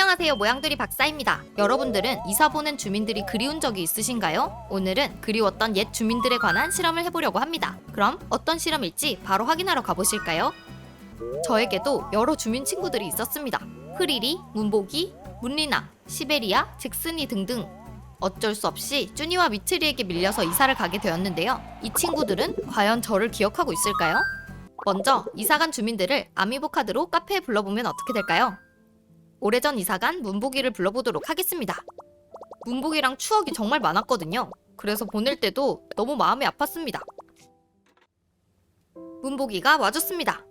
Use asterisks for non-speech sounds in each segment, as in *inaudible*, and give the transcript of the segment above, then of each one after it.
안녕하세요 모양돌이 박사입니다. 여러분들은 이사 보낸 주민들이 그리운 적이 있으신가요? 오늘은 그리웠던 옛 주민들에 관한 실험을 해보려고 합니다. 그럼 어떤 실험일지 바로 확인하러 가보실까요? 저에게도 여러 주민 친구들이 있었습니다. 흐리리, 문보기, 문리나, 시베리아, 잭슨이 등등 어쩔 수 없이 쭈니와 미트리에게 밀려서 이사를 가게 되었는데요. 이 친구들은 과연 저를 기억하고 있을까요? 먼저 이사간 주민들을 아미보 카드로 카페에 불러보면 어떻게 될까요? 오래전 이사간 문보기를 불러보도록 하겠습니다. 문보기랑 추억이 정말 많았거든요. 그래서 보낼 때도 너무 마음이 아팠습니다. 문보기가 와줬습니다.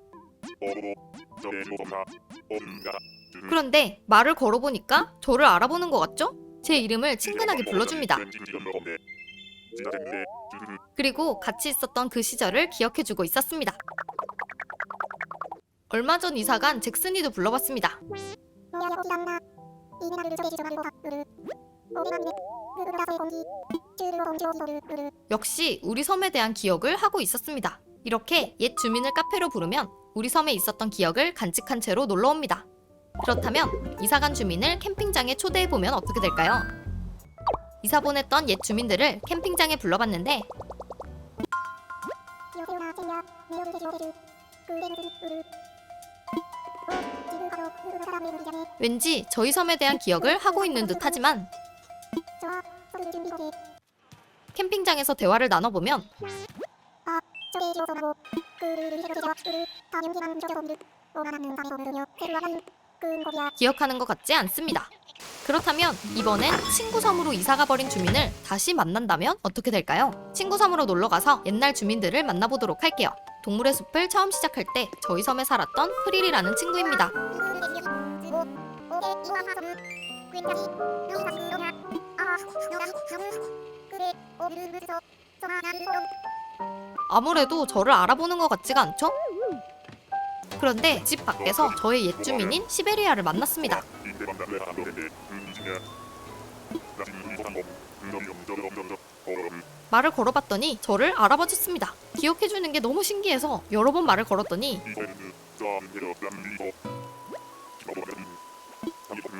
그런데 말을 걸어보니까 저를 알아보는 것 같죠? 제 이름을 친근하게 불러줍니다. 그리고 같이 있었던 그 시절을 기억해주고 있었습니다. 얼마 전 이사간 잭슨이도 불러봤습니다. 역시 우리 섬에 대한 기억을 하고 있었습니다. 이렇게 옛 주민을 카페로 부르면 우리 섬에 있었던 기억을 간직한 채로 놀러 옵니다. 그렇다면 이사간 주민을 캠핑장에 초대해 보면 어떻게 될까요? 이사 보냈던 옛 주민들을 캠핑장에 불러봤는데 왠지 저희 섬에 대한 기억을 하고 있는 듯하지만 캠핑장에서 대화를 나눠보면 기억하는 것 같지 않습니다. 그렇다면 이번엔 친구 섬으로 이사가 버린 주민을 다시 만난다면 어떻게 될까요? 친구 섬으로 놀러 가서 옛날 주민들을 만나보도록 할게요. 동물의 숲을 처음 시작할 때 저희 섬에 살았던 프릴이라는 친구입니다. 아무래도 저를 알아보는 것 같지가 않죠? 그런데 집 밖에서 저의 옛 주민인 시베리아를 만났습니다. 말을 걸어봤더니 저를 알아봐 줬습니다. 기억해주는 게 너무 신기해서 여러 번 말을 걸었더니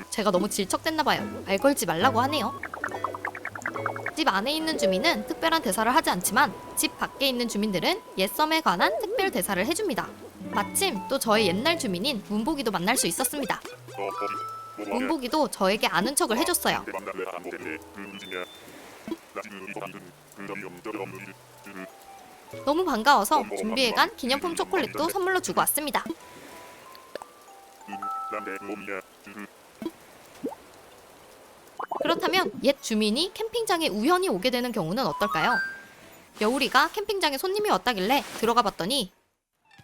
제가 너무 질척댔나봐요. 말 걸지 말라고 하네요. 집 안에 있는 주민은 특별한 대사를 하지 않지만 집 밖에 있는 주민들은 옛섬에 관한 특별 대사를 해줍니다. 마침 또 저의 옛날 주민인 문보기도 만날 수 있었습니다. 문보기도 저에게 아는 척을 해줬어요. 너무 반가워서 준비해간 기념품 초콜릿도 선물로 주고 왔습니다. 그렇다면 옛 주민이 캠핑장에 우연히 오게 되는 경우는 어떨까요? 여우리가 캠핑장에 손님이 왔다길래 들어가 봤더니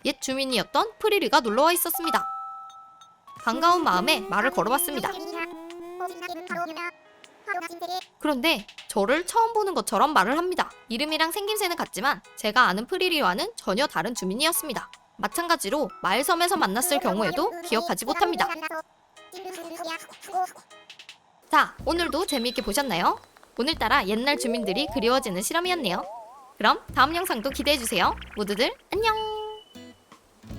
옛 주민이었던 프리리가 놀러와 있었습니다. 반가운 마음에 말을 걸어봤습니다. *laughs* 그런데 저를 처음 보는 것처럼 말을 합니다. 이름이랑 생김새는 같지만 제가 아는 프리리와는 전혀 다른 주민이었습니다. 마찬가지로 마을섬에서 만났을 경우에도 기억하지 못합니다. 자, 오늘도 재미있게 보셨나요? 오늘따라 옛날 주민들이 그리워지는 실험이었네요. 그럼 다음 영상도 기대해주세요. 모두들 안녕!